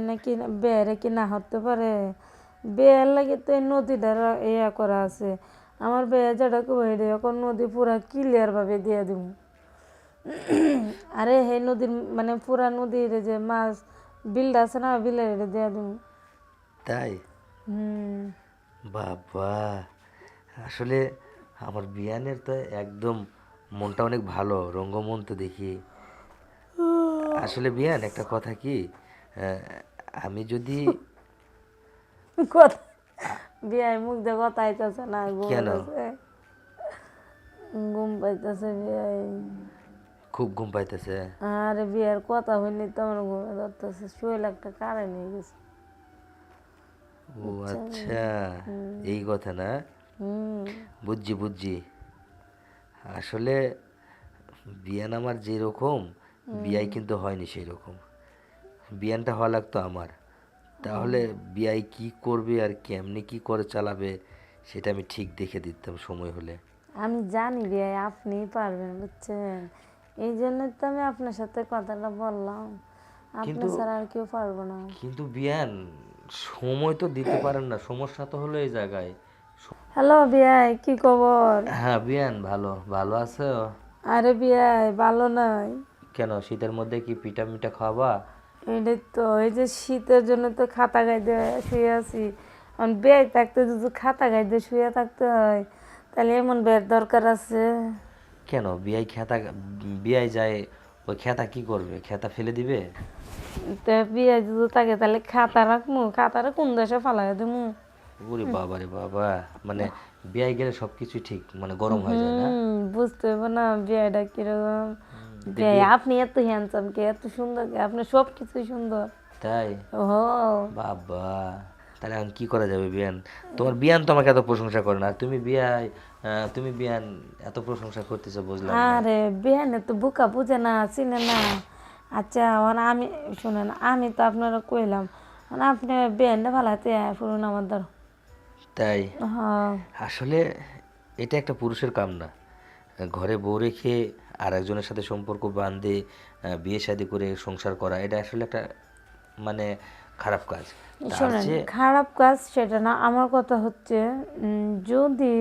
নাকি বেয়ারে কি না হতে পারে। বেয়ার লাগে তো এই নদীটার ইয়া করা আছে। আমার বেয়া যেটা কই রে এখন নদী পুরা ক্লিয়ার ভাবে দিয়ে দিব আরে হে নদীর মানে পুরা নদীর যে মাছ বিলটা আছে না বিলের এটা দিয়ে দিব তাই? হুম। বাবা আসলে আমার বিয়ানের তো একদম মনটা অনেক ভালো রঙ্গমন তো দেখি আসলে বিয়ান একটা কথা কি আমি যদি বিয়াই মুখ দিয়ে কথা আইতাছে না কেন? ঘুম পাইতেছে বিয়াই খুব ঘুম পাইতেছে? আরে বিয়ের কথা হইনি তো আমার ঘুমে ধরতেছে শরীর একটা কারে নিয়ে গেছে। ও আচ্ছা এই কথা না? বুঝছি বুঝছি। আসলে বিয়ান আমার যেরকম বিয়াই কিন্তু হয়নি সেই রকম বিয়ানটা হওয়া লাগতো আমার। তাহলে বিয়াই কি করবে আর কেমনি কি করে চালাবে সেটা আমি ঠিক দেখে দিতাম সময় হলে। আমি জানি বিয়ে আপনি পারবেন বুঝছেন? এই জন্য তো আমি আপনার সাথে কথাটা বললাম। আপনি ছাড়া আর কেউ পারব না। কিন্তু বিয়ান সময় তো দিতে পারেন না সমস্যা তো হলো এই জায়গায়। হ্যালো বিয়াই কি খবর? হ্যাঁ বিয়ান ভালো ভালো আছো? আরে বিয়াই ভালো নাই। কেন শীতের মধ্যে কি পিঠা মিঠা খাওয়াবা? এটাই তো এই যে শীতের জন্য তো খাতা গাইতে শুয়ে আছি। এখন বেয়ে থাকতে যদি খাতা গাইতে শুয়ে থাকতে হয় তাহলে এমন বের দরকার আছে? কেন? বিয়াই খেতা বিয়াই যায় ওই খেতা কি করবে? খেতা ফেলে দিবে? তো বিয়ে যদি থাকে তাহলে খাতা রাখমু। খাতারে কোন দেশে ফালাই দেবো ওরে বাবা রে বাবা। মানে বিয়াই গেলে সবকিছুই ঠিক মানে গরম হয়ে যায় না? বুঝতে হবে না বিয়েটা কীরকম। আপনি এত হ্যান্ডসাম কে এত সুন্দর কে আপনি সব কিছুই সুন্দর। তাই? ও। বাবা তাহলে এখন কি করা যাবে বিয়ান? তোমার বিয়ান তো আমাকে এত প্রশংসা করে না। তুমি বিয়াই তুমি বিয়ান এত প্রশংসা করতেছো বুঝলাম আরে বিহানে তো বুকা বুঝে না চিনে না। আচ্ছা মানে আমি শুনেন আমি তো আপনারা কইলাম মানে আপনি বিহানটা ভালাতে ফুরুন আমার ধর তাই? হ্যাঁ। আসলে এটা একটা পুরুষের কাম না ঘরে বউ রেখে আর একজনের সাথে সম্পর্ক বাঁধে বিয়ে শাদি করে সংসার করা এটা আসলে একটা মানে খারাপ কাজ। খারাপ কাজ সেটা না আমার কথা হচ্ছে যদি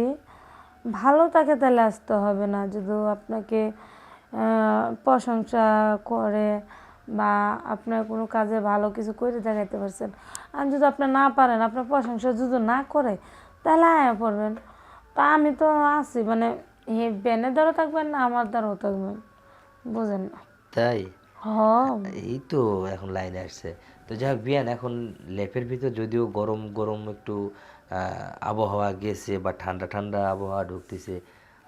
ভালো থাকে তাহলে আসতে হবে না যদি আপনাকে প্রশংসা করে বা আপনার কোনো কাজে ভালো কিছু করে দেখাইতে পারছেন। আর যদি আপনি না পারেন আপনার প্রশংসা যদি না করে তাহলে আয়া পড়বেন। তা আমি তো আছি মানে এই বেনের দ্বারা থাকবেন না আমার দ্বারাও থাকবেন বুঝেন না। তাই? হ এই তো এখন লাইনে আসছে। তো যাই হোক বিয়ান এখন লেপের ভিতর যদিও গরম গরম একটু আবহাওয়া গেছে বা ঠান্ডা ঠান্ডা আবহাওয়া ঢুকতেছে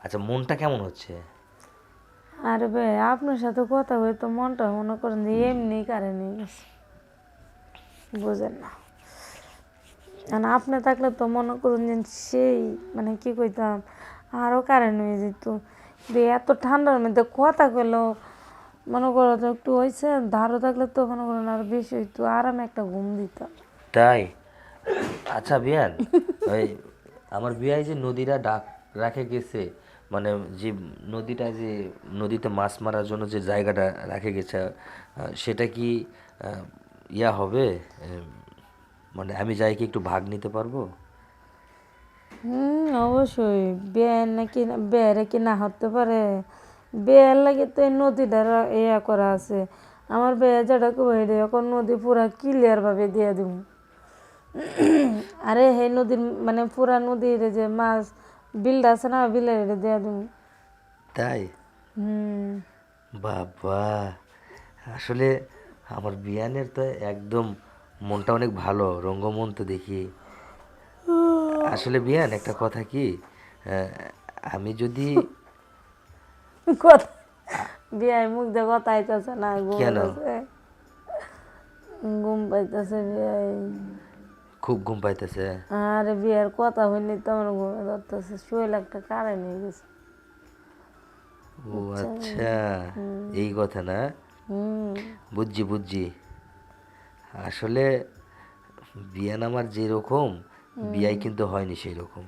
আচ্ছা মনটা কেমন হচ্ছে? আরে ভাই আপনার সাথে কথা বলে তো মনটা মনে করেন যে এমনি কারে নিয়ে গেছে। বুঝেন না। আর আপনি থাকলে তো মনে করুন যে সেই মানে কি কইতাম আরও কারেন্ট হয়ে যেত। এত ঠান্ডার মধ্যে কথা কইলো, মনে করো তো একটু হয়েছে ধারও থাকলে তো মনে করেন আর বেশি হইতো আরামে একটা ঘুম দিতাম। তাই? আচ্ছা বিয়ান ওই আমার বিয়ায় যে নদীরা ডাক রাখে গেছে মানে যে নদীটা যে নদীতে মাছ মারার জন্য যে জায়গাটা রাখে গেছে সেটা কি ইয়া হবে? মানে আমি যাই কি একটু ভাগ নিতে পারব? হুম অবশ্যই। বেয়ার নাকি বেয়ারে কি না হতে পারে? বেয়ার লাগে তো এই নদীটার ইয়া করা আছে। আমার বেয়া যেটা কই রে এখন নদী পুরা ক্লিয়ার ভাবে দিয়ে দিব। আরে হে নদীর মানে পুরা নদীর যে মাছ বিলটা আছে না বিলের এটা দিয়ে দিব। তাই? হুম। বাবা আসলে আমার বিয়ানের তো একদম মনটা অনেক ভালো রঙ্গমন তো দেখি। আসলে বিয়ান একটা কথা কি আমি যদি বিয়ায় মুখ দিয়ে কথা আইতাছে না ঘুম কেন? ঘুম পাইতাছে বিয়ায়। খুব ঘুম পাইতেছে? আরে বিয়ের কথা হইনি তো আমার ঘুমে ধরতেছে শরীর একটা কারে নিয়ে গেছে। ও আচ্ছা এই কথা না? হুম। বুঝছি বুঝছি। আসলে বিয়ান আমার যেরকম বিয়াই কিন্তু হয়নি সেই রকম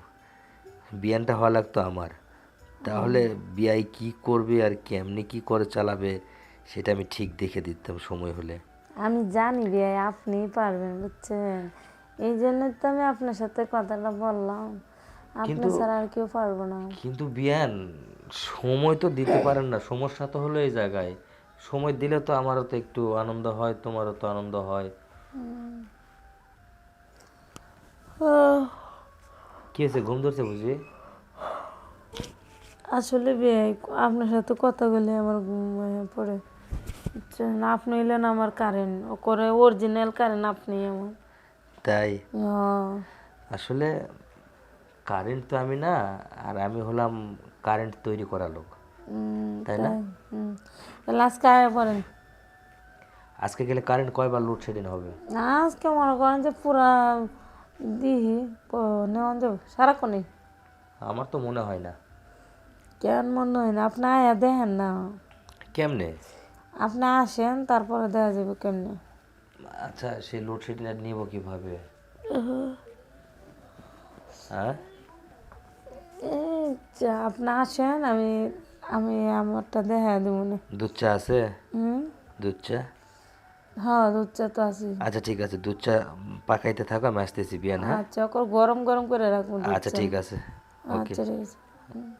বিয়ানটা হওয়া লাগতো আমার। তাহলে বিয়াই কি করবে আর কেমনি কি করে চালাবে সেটা আমি ঠিক দেখে দিতাম সময় হলে। আমি জানি বিয়ে আপনি পারবেন বুঝছেন? এই জন্য তো আমি আপনার সাথে কথাটা বললাম। আপনি কিন্তু- ছাড়া আর কেউ পারব না। কিন্তু বিয়ান সময় তো দিতে পারেন না সমস্যা তো হলো এই জায়গায়। সময় দিলে তো আমারও তো একটু আনন্দ হয় তোমারও তো আনন্দ হয়। কি হয়েছে? ঘুম ধরছে বুঝি? আসলে বিয়ে আপনার সাথে কথা বলে আমার ঘুম পড়ে। আপনি হইলেন আমার কারেন্ট ও করে অরিজিনাল কারেন্ট আপনি আমার তাই? হ্যাঁ। আসলে কারেন্ট তো আমি না আর আমি হলাম কারেন্ট তৈরি করা লোক। তাই না। তাহলে আজকে আয়া পড়েন। আজকে গেলে কারেন্ট কয়বার লোডশেডিং হবে? আজকে মনে করেন যে পুরা দিহি নেওয়ান যাবে। সারাক্ষণই আমার তো মনে হয় না। কেন মনে হয় না? আপনি আয়া দেখেন না। কেমনে? আপনি আসেন তারপরে দেখা যাবে কেমনে। আচ্ছা সেই লোডশেডিং আর নিব কীভাবে? হ্যাঁ? আপনি আসেন আমি আমি আমারটা দেখা দেবো না। দুধ চা আছে? হুম? দুধ চা? হ্যাঁ দুধ চা তো আছে আচ্ছা ঠিক আছে দুধ চা পাকাইতে থাকো আমি আসতেছি বিয়ান হ্যাঁ? আচ্ছা ওকে গরম গরম করে রাখব আচ্ছা ঠিক আছে আচ্ছা ঠিক আছে।